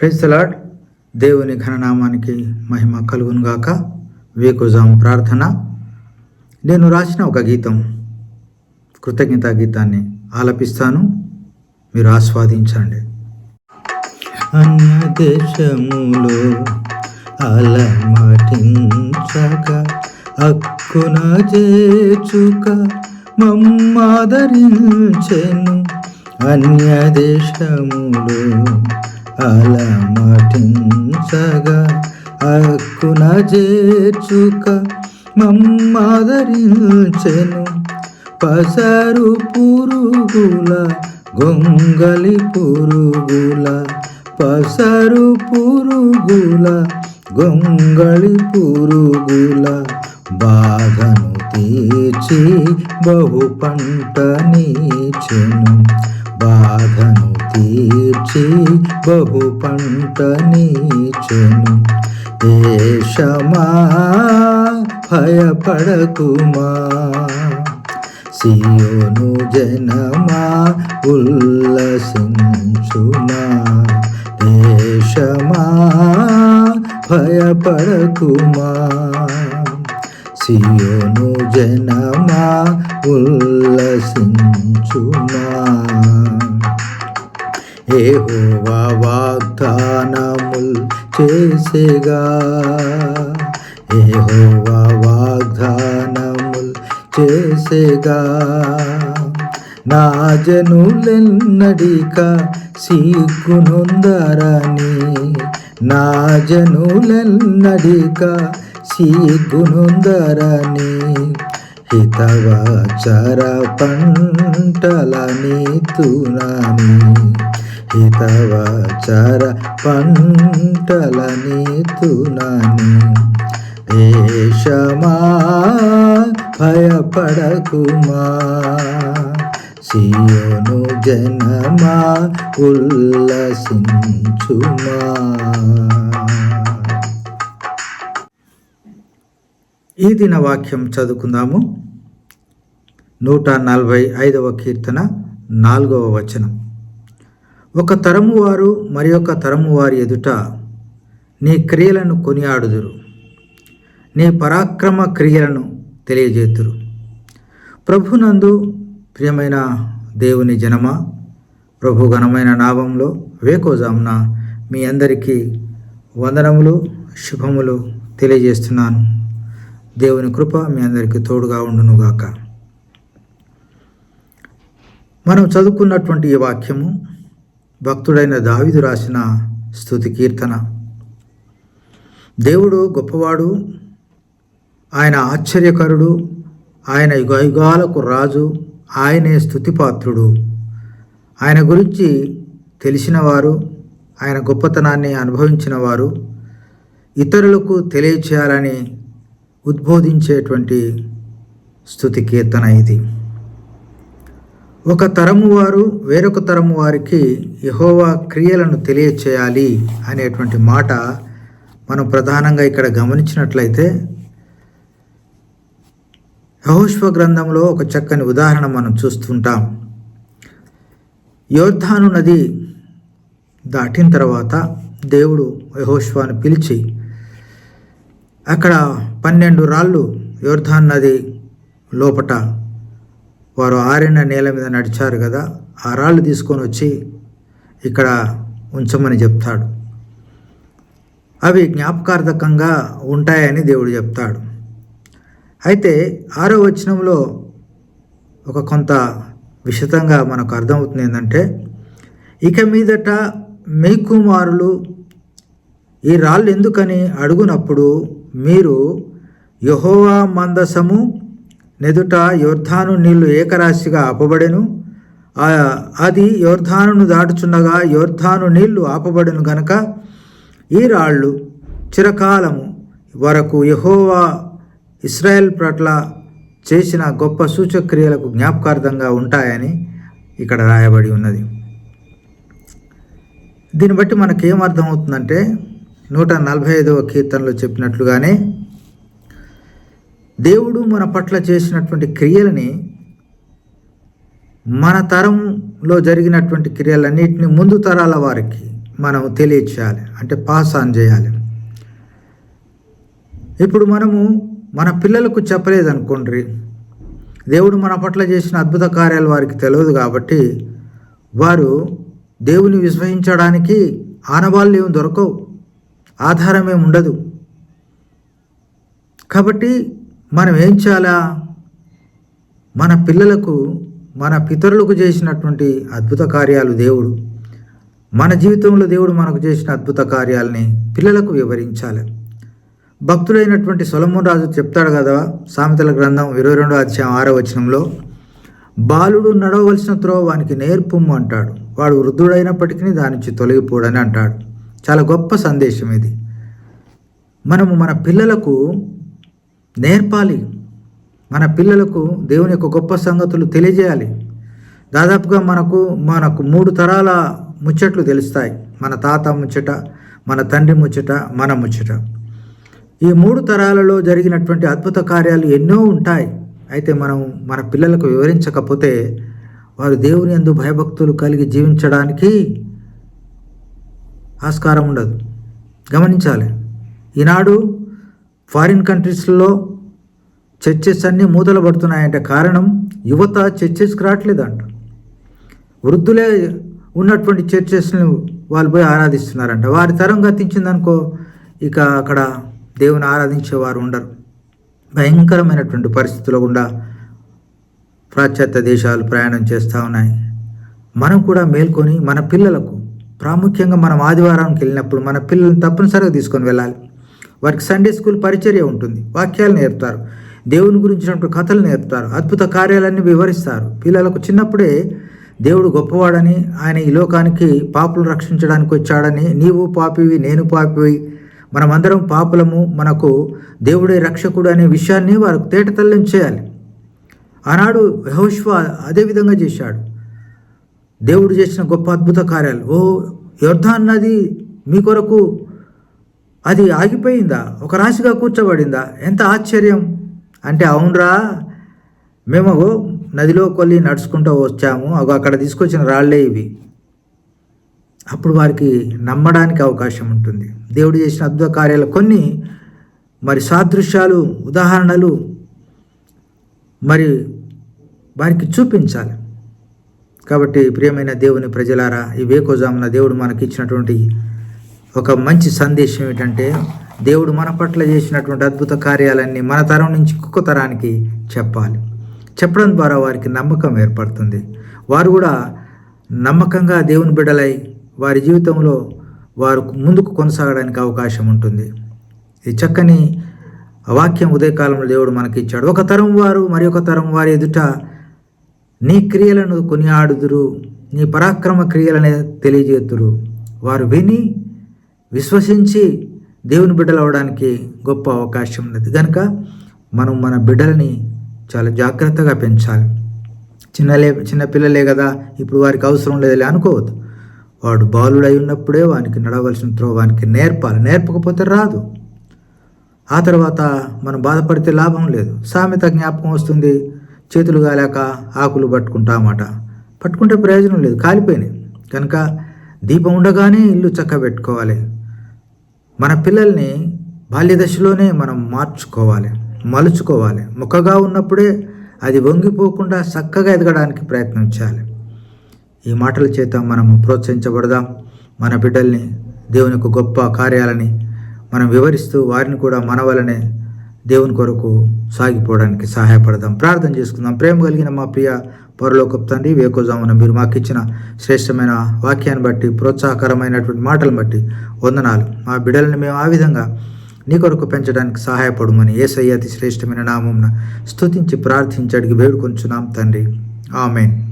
Praise the Lord దేవుని ఘననామానికి మహిమ కలుగునుగాక వేకుజాం ప్రార్థన. నేను రాసిన ఒక గీతం. కృతజ్ఞతా గీతాన్ని ఆలపిస్తాను. మీరు ఆస్వాదించండి. అన్య దేశములో అలమటించక అక్కున చేచుక మమ్మాదరించెను అన్య దేశములో అలమటించగా అక్కున చేర్చుక మమ్మాదరించెను. పసరు పురుగుల గొంగలి పురుగుల పసరు పురుగుల గొంగళి పురుగుల బాధను తీర్చి బహు పంట నీచెను. బాధను తీర్చి బహు పంట నీచెను. ఏషమా భయపడకుమా? సియోను జనమా ఉల్లసించుమా? దేశమా భయపడకుమా? సియోను జనమా ఉల్లసించుమా. ఏహోవా వాగ్దానముల్ చేసేగా. ఏహోవా వాగ్దానముల్ చేసేగా. నా జనులెన్నడిక సిగ్గునుందరని నా జనులెన్నడిక సిగ్గునొందరని హితవాచర పంటలని తునని హితవాచర పంటలని తునని. ఏషమా భయపడకుమా సియోను జనమా ఉల్లసించుమా. ఈ దిన వాక్యం చదువుకుందాము. నూట నలభై ఐదవ కీర్తన నాలుగవ వచనం. ఒక తరము వారు మరి ఒక తరము వారి ఎదుట నీ క్రియలను కొనియాడుదురు. నీ పరాక్రమ క్రియలను తెలియజేతురు. ప్రభునందు ప్రియమైన దేవుని జనమ ప్రభు ఘనమైన నామంలో వేకోజామున మీ అందరికీ వందనములు శుభములు తెలియజేస్తున్నాను. దేవుని కృప మీ అందరికీ తోడుగా ఉండునుగాక. మనం చదువుకున్నటువంటి ఈ వాక్యము భక్తుడైన దావిదు రాసిన స్థుతి కీర్తన. దేవుడు గొప్పవాడు ఆయన ఆశ్చర్యకరుడు ఆయన యుగయుగాలకు రాజు ఆయనే స్థుతిపాత్రుడు. ఆయన గురించి తెలిసినవారు ఆయన గొప్పతనాన్ని అనుభవించినవారు ఇతరులకు తెలియచేయాలని ఉద్బోధించేటువంటి స్థుతి కీర్తన ఇది ఒక తరము వారు వేరొక తరము వారికి యహోవా క్రియలను తెలియచేయాలి అనేటువంటి మాట మనం ప్రధానంగా ఇక్కడ గమనించినట్లయితే యహోష్వ గ్రంథంలో ఒక చక్కని ఉదాహరణ మనం చూస్తుంటాం. యోర్ధాను నది దాటిన తర్వాత దేవుడు యహోష్వాను పిలిచి అక్కడ పన్నెండు రాళ్ళు యోర్ధాన్ నది లోపట వారు ఆరిన నేల మీద నడిచారు కదా ఆ రాళ్ళు తీసుకొని వచ్చి ఇక్కడ ఉంచమని చెప్తాడు. అవి జ్ఞాపకార్థకంగా ఉంటాయని దేవుడు చెప్తాడు. అయితే ఆరో వచనంలో ఒక కొంత విషతంగా మనకు అర్థమవుతుంది ఏంటంటే ఇక మీదట మీ కుమారులు ఈ రాళ్ళు ఎందుకని అడుగునప్పుడు మీరు యహోవా మందసము నెదుట యోర్ధాను నీళ్ళు ఏకరాశిగా ఆపబడెను. అది యోర్ధానును దాటుచుండగా యోర్ధాను నీళ్ళు ఆపబడెను గనక ఈ రాళ్ళు చిరకాలము వరకు యహోవా ఇస్రాయెల్ పట్ల చేసిన గొప్ప సూచక్రియలకు జ్ఞాపకార్థంగా ఉంటాయని ఇక్కడ రాయబడి ఉన్నది. దీన్ని బట్టి మనకేం అర్థమవుతుందంటే నూట నలభై ఐదవ కీర్తనలో చెప్పినట్లుగానే దేవుడు మన పట్ల చేసినటువంటి క్రియలని మన తరంలో జరిగినటువంటి క్రియలన్నిటిని ముందు తరాల వారికి మనం తెలియచేయాలి అంటే పాస్ ఆన్ చేయాలి. ఇప్పుడు మనము మన పిల్లలకు చెప్పలేదనుకోండి దేవుడు మన పట్ల చేసిన అద్భుత కార్యాలు వారికి తెలియదు కాబట్టి వారు దేవుని విశ్వసించడానికి ఆనవాళ్ళు ఏమి దొరకవు. ఆధారం ఉండదు. కాబట్టి మనం ఏం చేయాలా? మన పిల్లలకు మన పితరులకు చేసినటువంటి అద్భుత కార్యాలు దేవుడు. మన జీవితంలో దేవుడు మనకు చేసిన అద్భుత కార్యాలని పిల్లలకు వివరించాలి. భక్తుడైనటువంటి సొలమోన్ రాజు చెప్తాడు కదా సామెతల గ్రంథం ఇరవై రెండో అధ్యాయం ఆరో వచనంలో బాలుడు నడవలసిన త్రోవ వానికి నేర్పుము అంటాడు. వాడు వృద్ధుడైనప్పటికీ దాని నుంచి తొలగిపోడని అంటాడు. చాలా గొప్ప సందేశం ఇది. మనము మన పిల్లలకు నేర్పాలి. మన పిల్లలకు దేవుని యొక్క గొప్ప సంగతులు తెలియజేయాలి. దాదాపుగా మనకు మనకు మూడు తరాల ముచ్చట్లు తెలుస్తాయి. మన తాత ముచ్చట మన తండ్రి ముచ్చట మన ముచ్చట. ఈ మూడు తరాలలో జరిగినటువంటి అద్భుత కార్యాలు ఎన్నో ఉంటాయి. అయితే మనం మన పిల్లలకు వివరించకపోతే వారు దేవుని ఎందు భయభక్తులు కలిగి జీవించడానికి ఆస్కారం ఉండదు. గమనించాలి. ఈనాడు ఫారిన్ కంట్రీస్లో చర్చెస్ అన్నీ మూతలు పడుతున్నాయంటే కారణం యువత చర్చెస్కి రావట్లేదంట. వృద్ధులే ఉన్నటువంటి చర్చెస్ని వాళ్ళు పోయి ఆరాధిస్తున్నారంట. వారి తరం గతించిందనుకో ఇక అక్కడ దేవుని ఆరాధించేవారు ఉండరు. భయంకరమైనటువంటి పరిస్థితుల గుండా పాశ్చాత్య దేశాలు ప్రయాణం చేస్తూ ఉన్నాయి. మనం కూడా మేల్కొని మన పిల్లలకు ప్రాముఖ్యంగా మనం ఆదివారానికి వెళ్ళినప్పుడు మన పిల్లల్ని తప్పనిసరిగా తీసుకొని వెళ్ళాలి. వారికి సండే స్కూల్ పరిచర్య ఉంటుంది. వాక్యాలు నేర్పుతారు. దేవుని గురించినటువంటి కథలు నేర్పుతారు. అద్భుత కార్యాలన్నీ వివరిస్తారు. పిల్లలకు చిన్నప్పుడే దేవుడు గొప్పవాడని ఆయన ఈ లోకానికి పాపులు రక్షించడానికి వచ్చాడని నీవు పాపివి నేను పాపివి మనమందరం పాపులము మనకు దేవుడే రక్షకుడు అనే విషయాన్ని వారికి తేటతల్లం చేయాలి. ఆనాడు యహోష్వా అదే విధంగా చేశాడు. దేవుడు చేసిన గొప్ప అద్భుత కార్యాలు. ఓ యోర్ధాన్ నది మీ కొరకు అది ఆగిపోయిందా? ఒక రాశిగా కూర్చోబడిందా? ఎంత ఆశ్చర్యం! అంటే అవునరా మేము నదిలో కొల్లి నడుచుకుంటూ వచ్చాము. అగో అక్కడ తీసుకొచ్చిన రాళ్ళే ఇవి. అప్పుడు వారికి నమ్మడానికి అవకాశం ఉంటుంది. దేవుడు చేసిన అద్భుత కార్యాలు కొన్ని మరి సాదృశ్యాలు ఉదాహరణలు మరి వారికి చూపించాలి. కాబట్టి ప్రియమైన దేవుని ప్రజలారా ఈ వేకోజామున దేవుడు మనకి ఇచ్చినటువంటి ఒక మంచి సందేశం ఏంటంటే దేవుడు మన పట్ల చేసినటువంటి అద్భుత కార్యాలన్నీ మన తరం నుంచి ఇంకొక తరానికి చెప్పాలి. చెప్పడం ద్వారా వారికి నమ్మకం ఏర్పడుతుంది. వారు కూడా నమ్మకంగా దేవుని బిడ్డలై వారి జీవితంలో వారు ముందుకు కొనసాగడానికి అవకాశం ఉంటుంది. ఈ చక్కని వాక్యం ఉదయకాలంలో దేవుడు మనకి ఇచ్చాడు ఒక తరం వారు మరి ఒక తరం వారి ఎదుట నీ క్రియలను కొనియాడుదురు నీ పరాక్రమ క్రియలనే తెలియజేతురు వారు విని విశ్వసించి దేవుని బిడ్డలు అవడానికి గొప్ప అవకాశం ఉన్నది. కనుక మనం మన బిడ్డలని చాలా జాగ్రత్తగా పెంచాలి. చిన్నలే చిన్నపిల్లలే కదా ఇప్పుడు వారికి అవసరం లేదులే అనుకోవద్దు. వాడు బాలుడై ఉన్నప్పుడే వానికి నడవలసిన త్రో వానికి నేర్పాలి. నేర్పకపోతే రాదు. ఆ తర్వాత మనం బాధపడితే లాభం లేదు. సామెత జ్ఞాపకం వస్తుంది. చేతులు కాలేక ఆకులు పట్టుకుంటామాట. పట్టుకుంటే ప్రయోజనం లేదు కాలిపోయినాయి. కనుక దీపం ఉండగానే ఇల్లు చక్క పెట్టుకోవాలి మన పిల్లల్ని బాల్యదశలోనే మనం మార్చుకోవాలి మలుచుకోవాలి. ముఖగా ఉన్నప్పుడే అది వంగిపోకుండా చక్కగా ఎదగడానికి ప్రయత్నం చేయాలి. ఈ మాటల చేత మనము ప్రోత్సహించబడదాం. మన బిడ్డల్ని దేవుని గొప్ప కార్యాలని మనం వివరిస్తూ వారిని కూడా మనవలనే దేవుని కొరకు సాగిపోవడానికి సహాయపడదాం. ప్రార్థన చేసుకుందాం. ప్రేమ కలిగిన మా ప్రియ పరలోకపు తండ్రి వేకోజామున మీరు మాకు ఇచ్చిన శ్రేష్టమైన వాక్యాన్ని బట్టి ప్రోత్సాహకరమైనటువంటి మాటలను బట్టి వందనాలు. మా బిడ్డలను మేము ఆ విధంగా నీ కొరకు పెంచడానికి సహాయపడమని ఏసయ్య అతి శ్రేష్టమైన నామంన స్తుతించి ప్రార్థించడికి వేడుకొంచున్నాం తండ్రి. ఆమెన్.